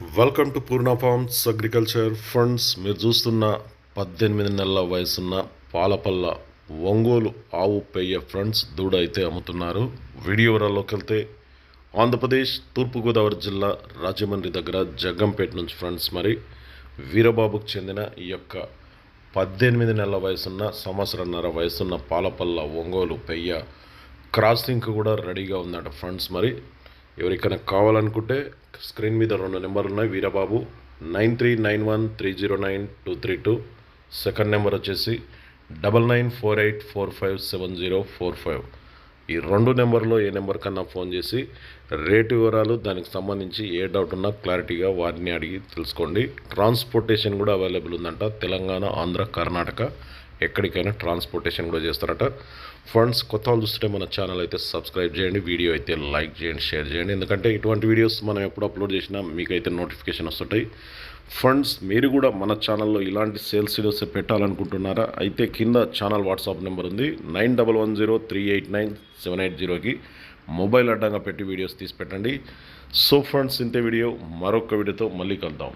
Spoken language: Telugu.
Welcome to Purna Farms agriculture funds మీరు చూస్తున్న పద్దెనిమిది నెలల వయసున్న పాలపల్ల ఒంగోలు ఆవు పెయ్య ఫ్రెండ్స్ దూడ అయితే అమ్ముతున్నారు. వీడియో వివరాల్లోకి వెళ్తే ఆంధ్రప్రదేశ్ తూర్పుగోదావరి జిల్లా రాజమండ్రి దగ్గర జగ్గంపేట నుంచి ఫ్రెండ్స్ మరి వీరబాబుకు చెందిన ఈ యొక్క పద్దెనిమిది నెలల వయసున్న సంవత్సరంన్నర వయసున్న పాలపల్ల ఒంగోలు పెయ్య క్రాసింగ్ కూడా రెడీగా ఉందట ఫ్రెండ్స్ మరి. ఎవరికైనా కావాలనుకుంటే స్క్రీన్ మీద రెండు నెంబర్లు ఉన్నాయి. Veerababu nine three nine one three zero nine two three two. Second number వచ్చేసి double nine four eight four five seven zero four five. ఈ రెండు నెంబర్లో ఏ నెంబర్ కన్నా ఫోన్ చేసి రేటు వివరాలు దానికి సంబంధించి ఏ డౌట్ ఉన్నా క్లారిటీగా వారిని అడిగి తెలుసుకోండి. ట్రాన్స్పోర్టేషన్ కూడా అవైలబుల్ ఉందంట. తెలంగాణ ఆంధ్ర కర్ణాటక. ఎక్కడికైనా ట్రాన్స్పోర్టేషన్ కూడా చేస్తారట. ఫండ్స్ కొత్త వాళ్ళు చూస్తుంటే మన ఛానల్ అయితే సబ్స్క్రైబ్ చేయండి వీడియో అయితే లైక్ చేయండి షేర్ చేయండి. ఎందుకంటే ఇటువంటి వీడియోస్ మనం ఎప్పుడు అప్లోడ్ చేసినా మీకైతే నోటిఫికేషన్ వస్తుంటాయి. ఫండ్స్ మీరు కూడా మన ఛానల్లో ఇలాంటి సేల్స్ వీడియోస్ పెట్టాలనుకుంటున్నారా? అయితే కింద ఛానల్ వాట్సాప్ నెంబర్ ఉంది. Nine double one zero three eight nine seven eight జీరోకి మొబైల్ అడ్డంగా పెట్టి వీడియోస్ తీసి పెట్టండి. సో ఫ్రెండ్స్ ఇంతే వీడియో. మరొక వీడియోతో మళ్ళీ కలుద్దాం.